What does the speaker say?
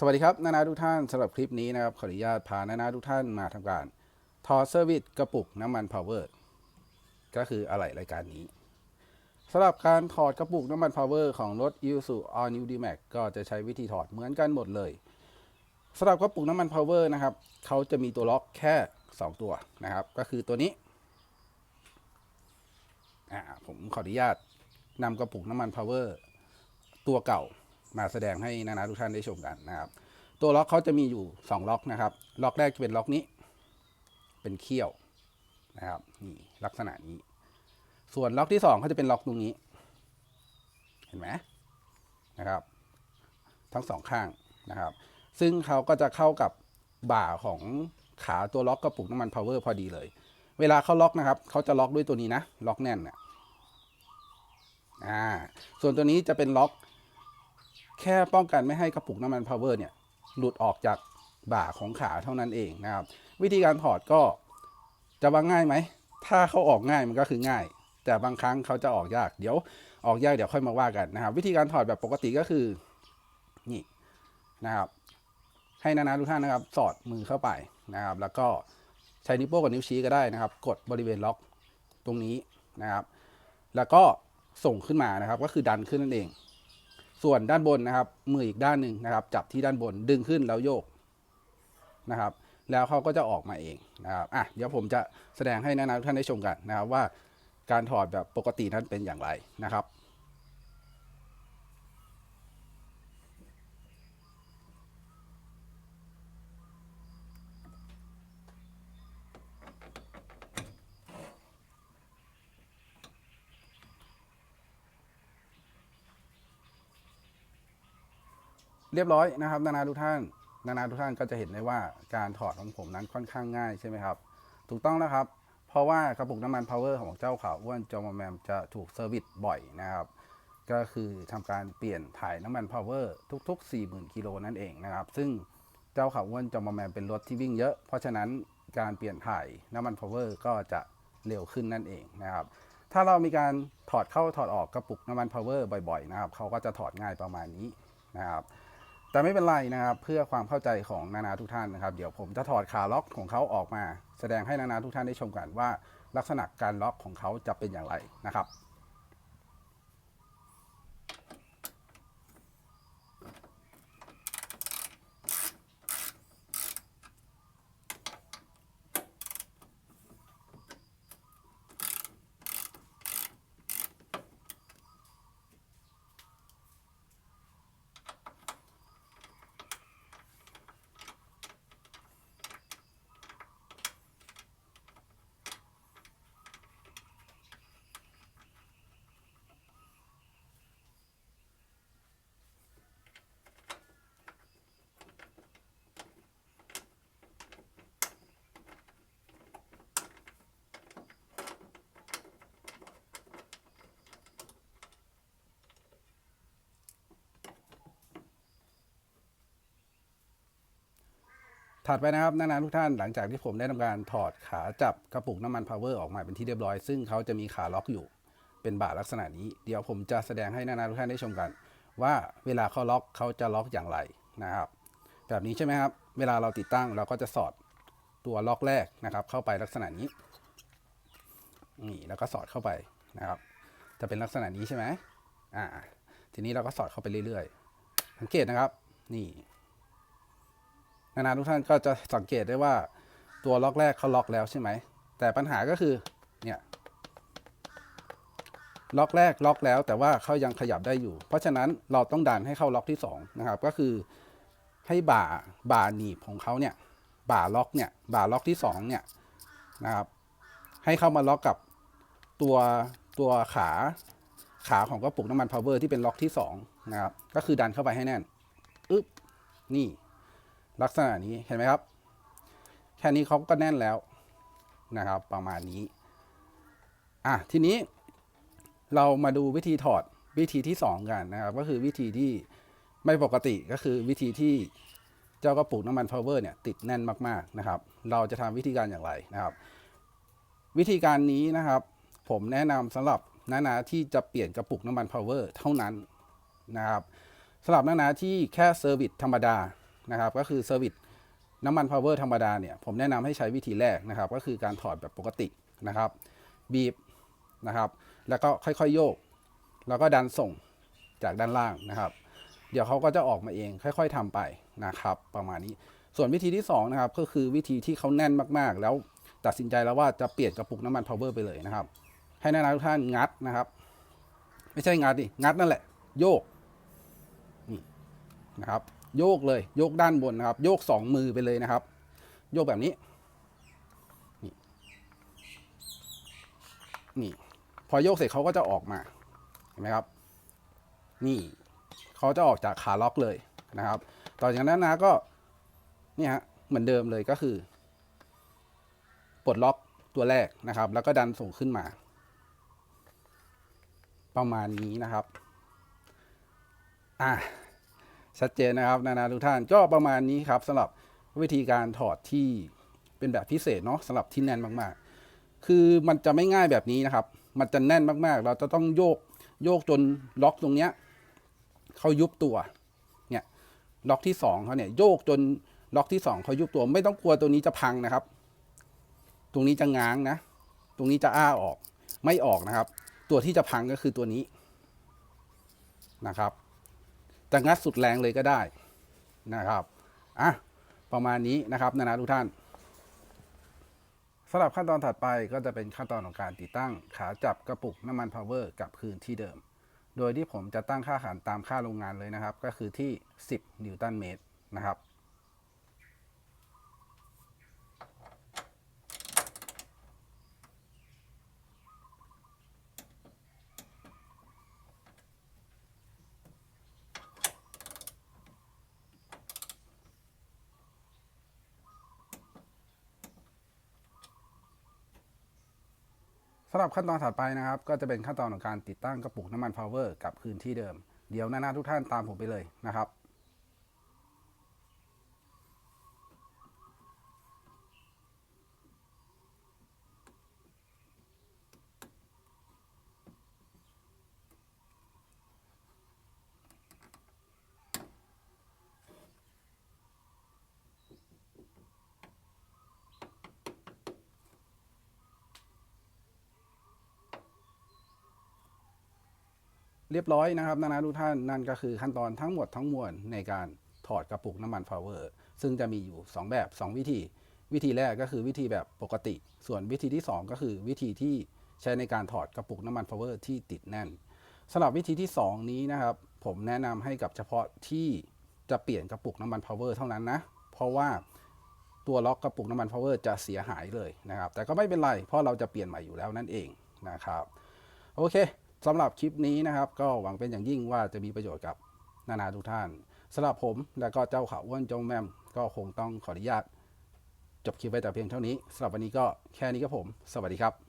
สวัสดีครับ นานาทุกท่านสำหรับคลิปนี้นะครับ ขออนุญาตพานานาทุกท่านมาทำการถอดเซอร์วิสกระปุกน้ำมันพาวเวอร์ก็คืออะไหล่รายการนี้สำหรับการถอดกระปุกน้ำมันพาวเวอร์ของรถ i s u All New D-Max ก็จะใช้วิธีถอดเหมือนกันหมดเลยสำหรับกระปุกน้ำมันพาวเวอร์นะครับเขาจะมีตัวล็อกแค่ 2 ตัวนะครับ ก็คือตัวนี้อ่าผมขออนุญาตนำกระปุกน้ำมันพาวเวอร์ตัวเก่า มาแสดงให้นานาทุกท่านได้ชมกันนะครับ ตัวล็อกเขาจะมีอยู่ 2 ล็อกนะครับ ล็อกแรกจะเป็นล็อกนี้ เป็นเขี้ยวนะครับนี่ลักษณะนี้ ส่วนล็อกที่2เขาจะเป็นล็อกตรงนี้ เห็นไหมนะครับ ทั้งสองข้างนะครับ ซึ่งเขาก็จะเข้ากับบ่าของขาตัวล็อกกระปุกน้ำมันพาวเวอร์พอดีเลย เวลาเขาล็อกนะครับเขาจะล็อกด้วยตัวนี้นะ ล็อกแน่นนะอ่าส่วนตัวนี้จะเป็นล็อก แค่ป้องกันไม่ให้กระปุกน้ำมันพาวเวอร์เนี่ยหลุดออกจากบ่าของขาเท่านั้นเองนะครับ วิธีการถอดก็จะว่าง่ายไหม ถ้าเขาออกง่ายมันก็คือง่าย แต่บางครั้งเขาจะออกยาก เดี๋ยวออกยากเดี๋ยวค่อยมาว่ากันนะครับ วิธีการถอดแบบปกติก็คือนี่นะครับ ให้นานาทุกท่านนะครับ สอดมือเข้าไปนะครับ แล้วก็ใช้นิ้วโป้งกับนิ้วชี้ก็ได้นะครับ กดบริเวณล็อกตรงนี้นะครับ แล้วก็ส่งขึ้นมานะครับ ก็คือดันขึ้นนั่นเอง ส่วนด้านบนนะครับ มืออีกด้านหนึ่งนะครับ จับที่ด้านบนดึงขึ้นแล้วโยกนะครับ แล้วเขาก็จะออกมาเองนะครับอะเดี๋ยวผมจะแสดงให้นานาทุกท่านได้ชมกันนะครับว่าการถอดแบบปกตินั้นเป็นอย่างไรนะครับ เรียบร้อยนะครับ นานาทุกท่าน นานาทุกท่านก็จะเห็นได้ว่าการถอดของผมนั้นค่อนข้างง่ายใช่ไหมครับ ถูกต้องแล้วครับ เพราะว่ากระปุกน้ำมันพาวเวอร์ของเจ้าขาวอ้วนจอมแมมจะถูกเซอร์วิสบ่อยนะครับ ก็คือทำการเปลี่ยนถ่ายน้ำมันพาวเวอร์ทุก ๆ 40,000กิโลนั่นเองนะครับ ซึ่งเจ้าขาวอ้วนจอมแมมเป็นรถที่วิ่งเยอะ เพราะฉะนั้นการเปลี่ยนถ่ายน้ำมันพาวเวอร์ก็จะเร็วขึ้นนั่นเองนะครับ ถ้าเรามีการถอดเข้าถอดออกกระปุกน้ำมันพาวเวอร์บ่อยๆนะครับเขาก็จะถอดง่ายประมาณนี้นะครับ แต่ไม่เป็นไรนะครับเพื่อความเข้าใจของนานาทุกท่านนะครับ เดี๋ยวผมจะถอดขาล็อกของเขาออกมา แสดงให้นานาทุกท่านได้ชมกันว่า ลักษณะการล็อกของเขาจะเป็นอย่างไรนะครับ ถัดไปนะครับนานาทุกท่านหลังจากที่ผมได้ทำการถอดขาจับกระปุกน้ำมันพาวเวอร์ออกมาเป็นที่เรียบร้อย ซึ่งเขาจะมีขาล็อกอยู่ เป็นบ่าลักษณะนี้ เดี๋ยวผมจะแสดงให้นานาทุกท่านได้ชมกัน ว่าเวลาเขาล็อกเขาจะล็อกอย่างไรนะครับ แบบนี้ใช่ไหมครับ เวลาเราติดตั้งเราก็จะสอดตัวล็อกแรกนะครับ เข้าไปลักษณะนี้นี่แล้วก็สอดเข้าไปนะครับ จะเป็นลักษณะนี้ใช่ไหมอ่าทีนี้เราก็สอดเข้าไปเรื่อยๆสังเกตนะครับ นี่ นานทุกท่านก็จะสังเกตได้ว่าตัวล็อกแรกเขาล็อกแล้วใช่ไหม แต่ปัญหาก็คือเนี่ยล็อกแรกล็อกแล้ว แต่ว่าเขายังขยับได้อยู่ เพราะฉะนั้นเราต้องดันให้เข้าล็อกที่2นะครับก็คือให้บ่าบ่าหนีบของเขาเนี่ยบ่าล็อกเนี่ยบ่าล็อกที่2เนี่ยนะครับให้เข้ามาล็อกกับตัวตัวขาขาของกระปุกน้ำมันพาวเวอร์ที่เป็นล็อกที่2นะครับก็คือดันเข้าไปให้แน่นอึ๊บนี่ ลักษณะนี้เห็นไหมครับ แค่นี้เขาก็แน่นแล้วนะครับประมาณนี้อะทีนี้เรามาดูวิธีถอดวิธีที่ 2 กันนะครับ ก็คือวิธีที่ไม่ปกติก็คือวิธีที่เจ้ากระปุกน้ำมันพาวเวอร์เนี่ยติดแน่นมากๆนะครับ เราจะทำวิธีการอย่างไรนะครับ วิธีการนี้นะครับ ผมแนะนำสำหรับนานาที่จะเปลี่ยนกระปุกน้ำมันพาวเวอร์เท่านั้นนะครับสำหรับนานาที่แค่เซอร์วิสธรรมดา นะครับก็คือเซอร์วิสน้ำมันพาวเวอร์ธรรมดาเนี่ยผมแนะนำให้ใช้วิธีแรกนะครับ ก็คือการถอดแบบปกตินะครับ บีบนะครับ แล้วก็ค่อยๆโยก แล้วก็ดันส่งจากด้านล่างนะครับ เดี๋ยวเขาก็จะออกมาเองค่อยๆทำไปนะครับ ประมาณนี้ส่วนวิธีที่สองนะครับก็คือวิธีที่เขาแน่นมากๆ แล้วตัดสินใจแล้วว่าจะเปลี่ยนกระปุกน้ำมันพาวเวอร์ไปเลยนะครับ ให้นานาทุกท่านงัดนะครับ ไม่ใช่งัดดิงัดนั่นแหละ โยกนี่นะครับ โยกเลยโยกด้านบนนะครับ โยกสองมือไปเลยนะครับ โยกแบบนี้ นี่นี่พอโยกเสร็จเขาก็จะออกมาเห็นไหมครับ นี่เขาจะออกจากขาล็อกเลยนะครับ ต่อจากนั้นนะก็นี่ฮะเหมือนเดิมเลยก็คือปลดล็อกตัวแรกนะครับ แล้วก็ดันส่งขึ้นมา ประมาณนี้นะครับ อะ ชัดเจนนะครับนานาทุกท่านก็ประมาณนี้ครับสำหรับวิธีการถอดที่เป็นแบบพิเศษเนาะสำหรับที่แน่นมากๆ คือมันจะไม่ง่ายแบบนี้นะครับ มันจะแน่นมากๆ เราจะต้องโยกโยกจนล็อกตรงเนี้ยเขายุบตัวเนี่ยล็อกที่สองเขาเนี่ยโยกจนล็อกที่สองเขายุบตัว ไม่ต้องกลัวตัวนี้จะพังนะครับ ตรงนี้จะง้างนะ ตรงนี้จะอ้าออกไม่ออกนะครับ ตัวที่จะพังก็คือตัวนี้นะครับ จะงัดสุดแรงเลยก็ได้นะครับอะประมาณนี้นะครับนะนะทุกท่านสำหรับขั้นตอนถัดไปก็จะเป็นขั้นตอนของการติดตั้งขาจับกระปุกน้ำมันพาวเวอร์กลับคืนที่เดิม โดยที่ผมจะตั้งค่าขันตามค่าโรงงานเลยนะครับ ก็คือที่ 10 นิวตันเมตรนะครับ สำหรับขั้นตอนถัดไปนะครับ ก็จะเป็นขั้นตอนของการติดตั้งกระปุกน้ำมันพาวเวอร์กลับคืนที่เดิม เดี๋ยวนานาทุกท่านตามผมไปเลยนะครับ เรียบร้อยนะครับนานาทุกท่านนั่นก็คือขั้นตอนทั้งหมดทั้งมวลในการถอดกระปุกน้ำมันพาวเวอร์ซึ่งจะมีอยู่ 2 แบบ 2 วิธี วิธีแรกก็คือวิธีแบบปกติ ส่วนวิธีที่ 2 ก็คือวิธีที่ใช้ในการถอดกระปุกน้ำมันพาวเวอร์ที่ติดแน่นสำหรับวิธีที่ 2 นี้นะครับ ผมแนะนำให้กับเฉพาะที่จะเปลี่ยนกระปุกน้ำมันพาวเวอร์เท่านั้นนะ เพราะว่าตัวล็อกกระปุกน้ำมันพาวเวอร์จะเสียหายเลยนะครับ แต่ก็ไม่เป็นไร เพราะเราจะเปลี่ยนใหม่อยู่แล้วนั่นเองนะครับ โอเค สำหรับคลิปนี้นะครับ ก็หวังเป็นอย่างยิ่งว่าจะมีประโยชน์กับนานาทุกท่านสำหรับผมและก็เจ้าข่าวอ้วนจงแมมก็คงต้องขออนุญาต จบคลิปไว้แต่เพียงเท่านี้สำหรับวันนี้ก็แค่นี้ครับผม สวัสดีครับ